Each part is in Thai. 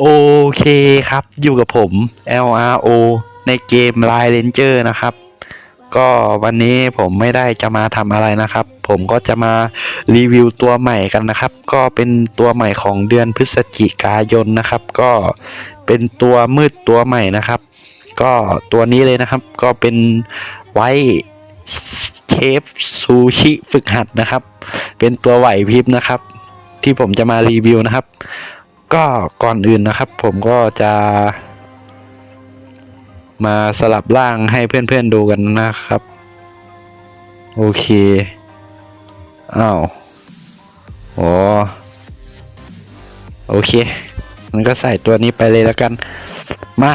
โอเคครับ อยู่กับผม LRO ในเกม Line Ranger นะครับ ก็วันนี้ผมไม่ได้จะมาทำอะไรนะครับ ผมก็จะมารีวิวตัวใหม่กันนะครับ ก็เป็นตัวใหม่ของเดือนพฤศจิกายนนะครับ ก็เป็นตัวมืดตัวใหม่นะครับ ก็ตัวนี้เลยนะครับ ก็เป็นไวเชฟซูชิฝึกหัดนะครับ เป็นตัวไหวพริบนะครับ ที่ผมจะมารีวิวนะครับ ก็ก่อนอื่นนะครับ ผมก็จะ มาสลับร่างให้เพื่อนๆดูกันนะครับ โอเคอ้าวโอ้โอเค มันก็ใส่ตัวนี้ไปเลยแล้วกัน มา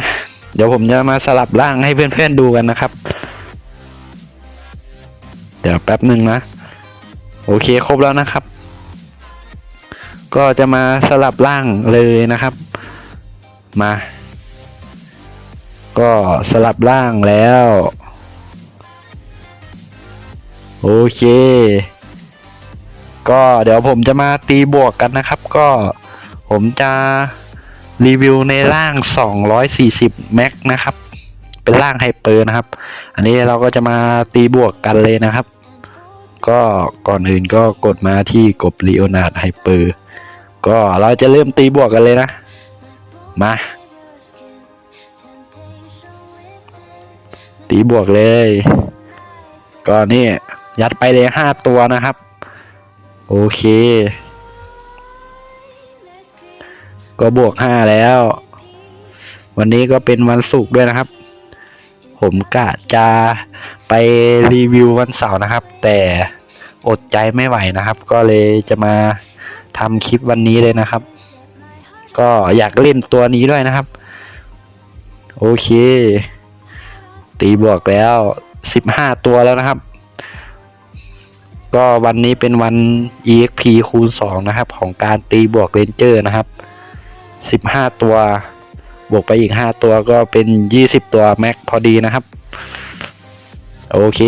เดี๋ยวผมจะมาสลับร่างให้เพื่อนๆดูกันนะครับ เดี๋ยวแป๊บหนึ่งนะ โอเคครบแล้วนะครับ ก็จะมาสลับร่างเลยนะครับ มา ก็สลับร่างแล้ว โอเค ก็เดี๋ยวผมจะมาตีบวกกันนะครับ ก็ผมจะรีวิวในร่าง 240 แม็กนะครับ เป็นร่างไฮเปอร์นะครับ อันนี้เราก็จะมาตีบวกกันเลยนะครับ ก็ก่อนอื่นก็กดมาที่กบลีโอนาร์ดไฮเปอร์ ก็เราจะเริ่มตีบวกกันเลยนะ มา ตีบวกเลย ก็นี่ ยัดไปเลยห้าตัวนะครับ โอเค ก็บวกห้าแล้ว วันนี้ก็เป็นวันศุกร์ด้วยนะครับ ผมกะจะไปรีวิววันเสาร์นะครับ แต่อดใจไม่ไหวนะครับ ก็เลยจะมา ทำคลิปวันนี้เลยนะครับ ก็อยากเล่นตัวนี้ด้วยนะครับ โอเค ตีบวกแล้วสิบห้าตัวแล้วนะครับ ก็วันนี้เป็นวัน EXP คูณสองนะครับ ของการตีบวกเรนเจอร์นะครับสิบห้าตัว บวกไปอีกห้าตัวก็เป็นยี่สิบตัวแม็กพอดีนะครับ โอเค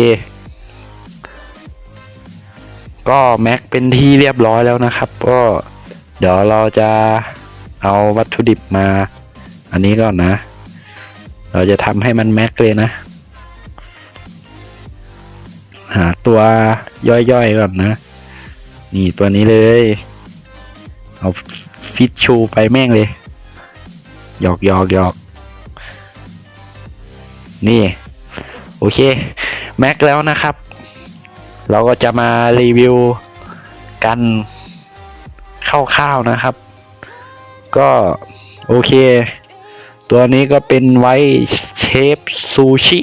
ก็แม็กเป็นที่เรียบร้อยแล้วนะครับ ก็เดี๋ยวเราจะเอาวัตถุดิบมา อันนี้ก่อนนะ เราจะทำให้มันแม็กเลยนะ หาตัวย่อยๆก่อนนะ นี่ตัวนี้เลย เอาฟิชชูไปแม่งเลยหยอกหยอกหยอกนี่ โอเค แม็กแล้วนะครับ เราก็จะมารีวิวกันคร่าวๆนะครับ ก็โอเค ตัวนี้ก็เป็นไว้เชฟซูชิ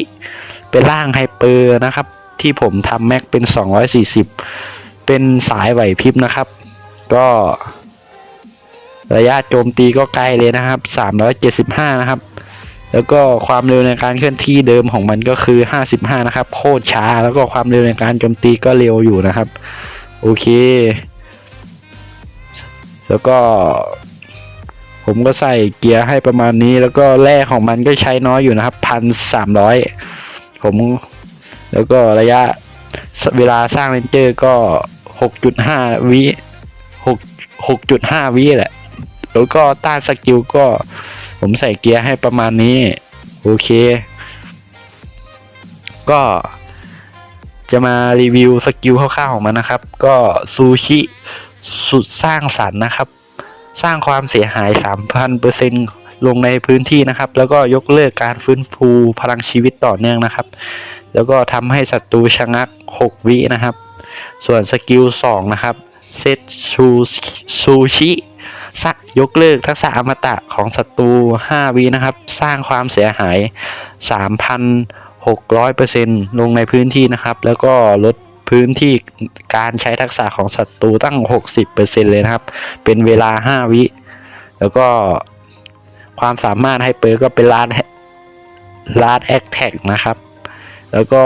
เป็นร่างไฮเปอร์นะครับ ที่ผมทำแม็กเป็น 240 เป็นสายไหวพริบนะครับ ก็ระยะโจมตีก็ไกลเลยนะครับ 375 นะครับ แล้วก็ความเร็วในการเคลื่อนที่เดิมของมันก็คือ 55 นะครับ โคตรช้า แล้วก็ความเร็วในการโจมตีก็เร็วอยู่นะครับ โอเค แล้วก็ ผมก็ใส่เกียร์ให้ประมาณนี้ แล้วก็แร่ของมันก็ใช้น้อยอยู่นะครับพันสามร้อยผม แล้วก็ระยะเวลาสร้างเลนเจอร์ก็หกจุดห้าวิหกหกจุดห้าวิแหละ แล้วก็ต้านสกิลก็ ผมใส่เกียร์ให้ประมาณนี้ โอเค ก็จะมารีวิวสกิลคร่าวๆของมันนะครับ ก็ซูชิสุดสร้างสรรค์นะครับ สร้างความเสียหาย 3,000%ลงในพื้นที่นะครับ แล้วก็ยกเลิกการฟื้นฟูพลังชีวิตต่อเนื่องนะครับ แล้วก็ทำให้ศัตรูชะงัก 6 วินะครับ ส่วนสกิล 2 นะครับ เซตชูซูชิ ยกเลิกทักษะอมตะของศัตรู 5 วินะครับ สร้างความเสียหาย 3,600%ลงในพื้นที่นะครับ แล้วก็ลดพื้นที่การใช้ทักษะของศัตรูตั้ง 60%เลยนะครับ เป็นเวลา 5 วิ แล้วก็ความสามารถให้เปิดก็เป็นลาดลาดแอคแท็กนะครับ แล้วก็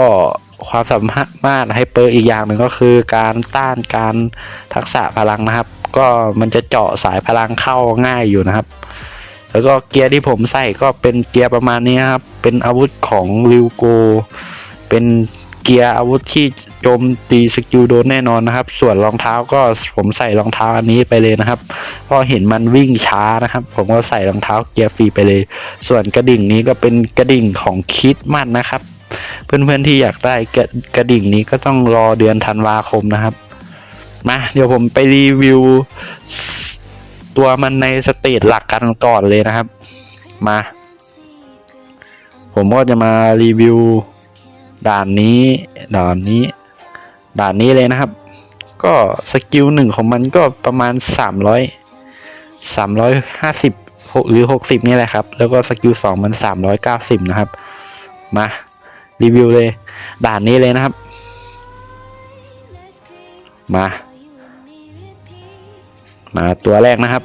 ความสามารถให้เปิดอีกอย่างหนึ่งก็คือการต้านการทักษะพลังนะครับ ก็มันจะเจาะสายพลังเข้าง่ายอยู่นะครับ แล้วก็เกียร์ที่ผมใส่ก็เป็นเกียร์ประมาณนี้ครับ เป็นอาวุธของริวโก เป็นเกียร์อาวุธที่โจมตีสกิลโดนแน่นอนนะครับ ส่วนรองเท้าก็ผมใส่รองเท้าอันนี้ไปเลยนะครับเพราะเห็นมันวิ่งช้านะครับ ผมก็ใส่รองเท้าเกียร์ฟรีไปเลย ส่วนกระดิ่งนี้ก็เป็นกระดิ่งของคิดมันนะครับ เพื่อนๆที่อยากได้กระกระดิ่งนี้ก็ต้องรอเดือนธันวาคมนะครับ มา เดี๋ยวผมไปรีวิว ตัวมันในสเตจหลักกันก่อนเลยนะครับ มา ผมก็จะมารีวิว ด่านนี้ ด่านนี้ ด่านนี้เลยนะครับ ก็สกิลหนึ่งของมันก็ประมาณสามร้อยสามร้อยห้าสิบหรือหกสิบนี่แหละครับ แล้วก็สกิลสองมันสามร้อยเก้าสิบนะครับ มารีวิวเลย ด่านนี้เลยนะครับ มา มาตัวแรกนะครับ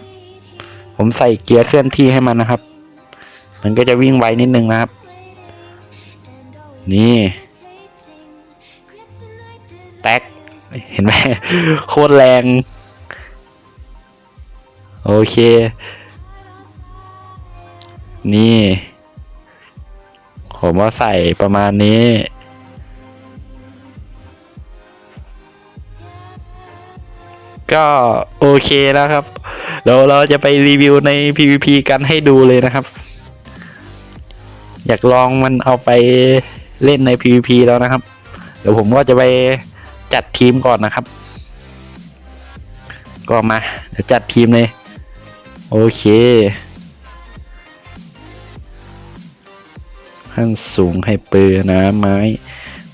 ผมใส่เกียร์เคลื่อนที่ให้มันนะครับ มันก็จะวิ่งไวนิดนึงนะครับ นี่ แตกเห็นไหมโคตรแรง โอเค นี่ ผมว่าใส่ประมาณนี้ ก็โอเคแล้วครับเดี๋ยวเราจะไปรีวิวใน PVP กันให้ดูเลยนะครับ อยากลองมันเอาไปเล่นใน PVP แล้วนะครับ เดี๋ยวผมก็จะไปจัดทีมก่อนนะครับ ก็มาเดี๋ยวจัดทีมเลย โอเคขั้นสูงให้เปอนะไม้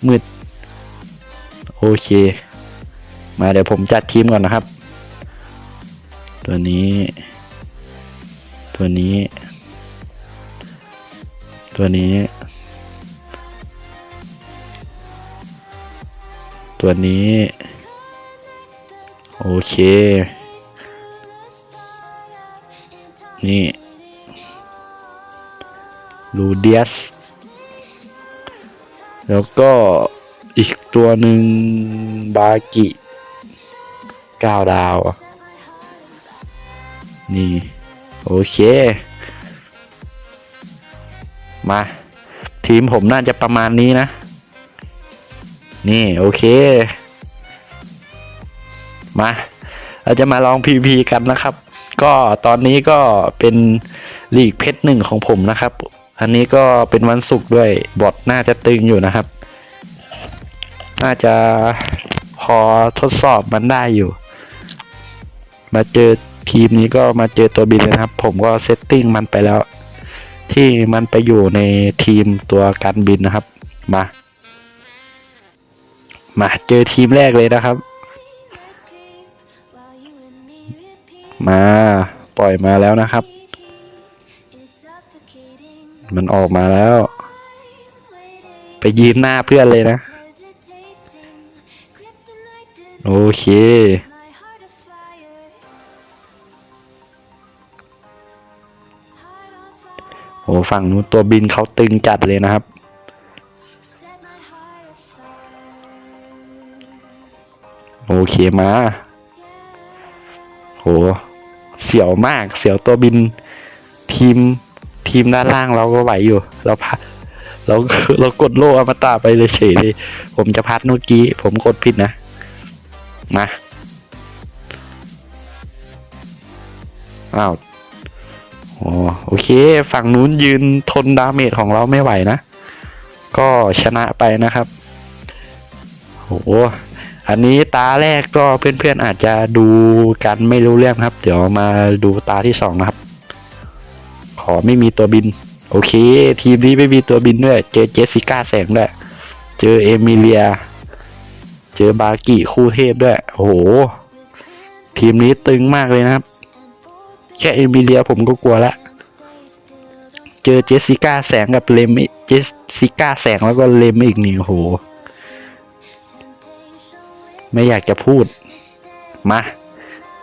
มืด โอเค มาเดี๋ยวผมจัดทีมก่อนนะครับ ตัวนี้ ตัวนี้ ตัวนี้ ตัวนี้ โอเค นี่ลูเดียส แล้วก็อีกตัวหนึ่งบากิ เก้าดาว นี่ โอเค มา ทีมผมน่าจะประมาณนี้นะ นี่ โอเค มา เราจะมาลอง PVP กันนะครับ ก็ตอนนี้ก็เป็นลีกเพชรหนึ่งของผมนะครับ อันนี้ก็เป็นวันศุกร์ด้วย บอทน่าจะตึงอยู่นะครับ น่าจะพอทดสอบมันได้อยู่ มาเจอทีมนี้ก็มาเจอตัวบินนะครับ ผมก็เซตติ้งมันไปแล้ว ที่มันไปอยู่ในทีมตัวการบินนะครับ มา มาเจอทีมแรกเลยนะครับ มาปล่อยมาแล้วนะครับ มันออกมาแล้ว ไปยืนหน้าเพื่อนเลยนะ โอเค โอ้ฝั่งนู้นตัวบินเขาตึงจัดเลยนะครับ โอเคมาโหเสียวมาก เสียวตัวบิน ทีมทีมด้านล่างเราก็ไหวอยู่ เราพัดเราเรากดโล่อมตะไปเลยเฉยเลย ผมจะพัดเมื่อกี้ ผมกดผิดนะ มาอ้าว อ๋อโอเค ฝั่งนู้นยืนทนดาเมจของเราไม่ไหวนะ ก็ชนะไปนะครับโหอันนี้ตาแรกก็เพื่อนๆอาจจะดูกันไม่รู้เรื่องครับ เดี๋ยวมาดูตาที่สองนะครับ ขอไม่มีตัวบิน โอเค ทีมนี้ไม่มีตัวบินด้วย เจอเจสสิก้าแสงด้วย เจอเอมิเลีย เจอบากิคู่เทพด้วย โอ้โห ทีมนี้ตึงมากเลยนะครับ แค่เอมิเลียผมก็กลัวละ เจอเจสสิก้าแสงกับเลมอีกเจสสิก้าแสงแล้วก็เลมอีกนี่โอ้โห ไม่อยากจะพูด มา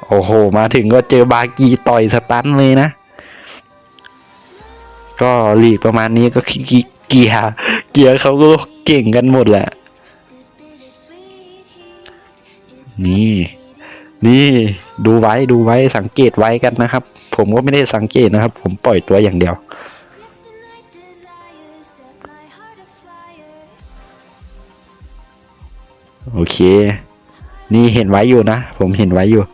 โอ้โห มาถึงก็เจอบากีต่อยสตันเลยนะ ก็ลีกประมาณนี้ก็เกียร์เกียร์เขาก็เก่งกันหมดแหละ นี่ นี่ ดูไว้ดูไว้สังเกตไว้กันนะครับ ผมก็ไม่ได้สังเกตนะครับ ผมปล่อยตัวอย่างเดียว โอเค นี่เห็นไว้อยู่นะ ผมเห็นไว้อยู่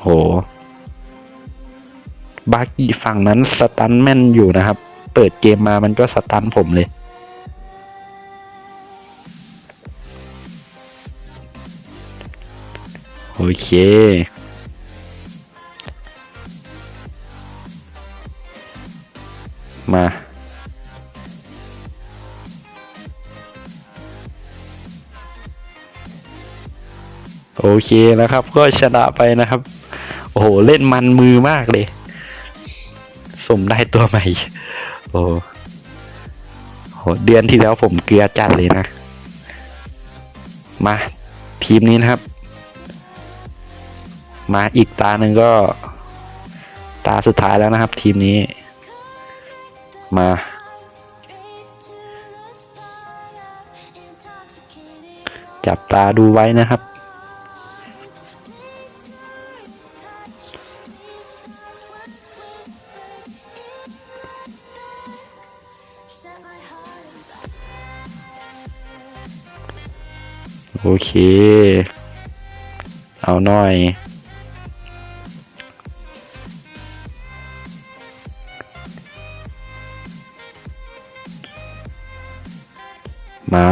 โหบากี้ฝั่งนั้นสตันแม่นอยู่นะครับ เปิดเกมมามันก็สตันผมเลย โอเคมา โอเคนะครับ ก็ชนะไปนะครับ โอ้โห เล่นมันมือมากเลย สมได้ตัวใหม่ โอ้โหเดือนที่แล้วผมเกลือจัดเลยนะ มา ทีมนี้นะครับ มาอีกตาหนึ่งก็ ตาสุดท้ายแล้วนะครับ ทีมนี้ มา จับตาดูไว้นะครับ โอเค เอาหน่อย มา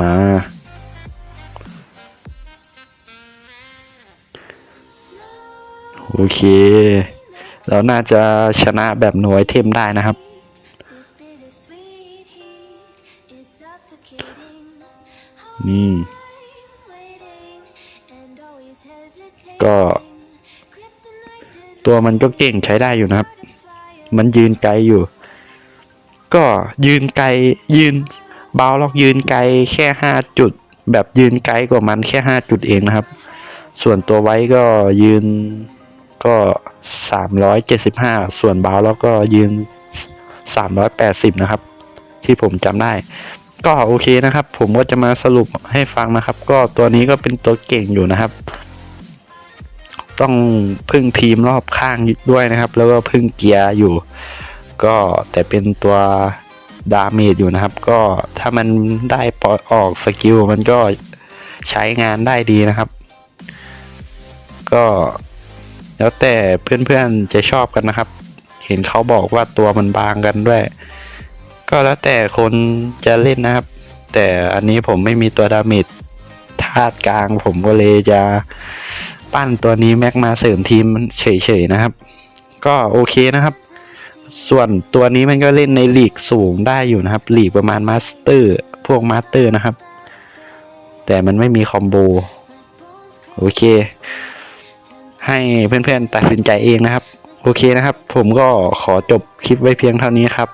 มา โอเค เราน่าจะชนะแบบหน่วยเทมได้นะครับ อืม Waiting and always hesitating. ก็ ตัวมันก็เก่งใช้ได้อยู่นะครับ มันยืนไกลอยู่ ก็ยืนไกลยืนบาวล็อกยืนไกลแค่ห้าจุด แบบยืนไกลกว่ามันแค่ห้าจุดเองนะครับ ส่วนตัวไว้ก็ยืนก็สามร้อยเจ็ดสิบห้าส่วนบาวล็อกก็ยืนสามร้อยแปดสิบนะครับ ที่ผมจำได้ ก็โอเคนะครับ ผมก็จะมาสรุปให้ฟังนะครับ ก็ตัวนี้ก็เป็นตัวเก่งอยู่นะครับ ต้องพึ่งทีมรอบข้างด้วยนะครับ แล้วก็พึ่งเกียร์อยู่ ก็แต่เป็นตัวดาเมจอยู่นะครับ ก็ถ้ามันได้ปล่อยออกสกิลมันก็ใช้งานได้ดีนะครับ ก็แล้วแต่เพื่อนๆจะชอบกันนะครับ เห็นเขาบอกว่าตัวมันบางกันด้วย ก็แล้วแต่คนจะเล่นนะครับ แต่อันนี้ผมไม่มีตัวดาเมจธาตุกลาง ผมก็เลยจะปั้นตัวนี้แม็กมาเสริมทีมเฉยๆนะครับ ก็โอเคนะครับ ส่วนตัวนี้มันก็เล่นในลีกสูงได้อยู่นะครับลีกประมาณมาสเตอร์พวกมาสเตอร์นะครับ แต่มันไม่มีคอมโบโอเค ให้เพื่อนๆตัดสินใจเองนะครับ โอเคนะครับ ผมก็ขอจบคลิปไว้เพียงเท่านี้ครับ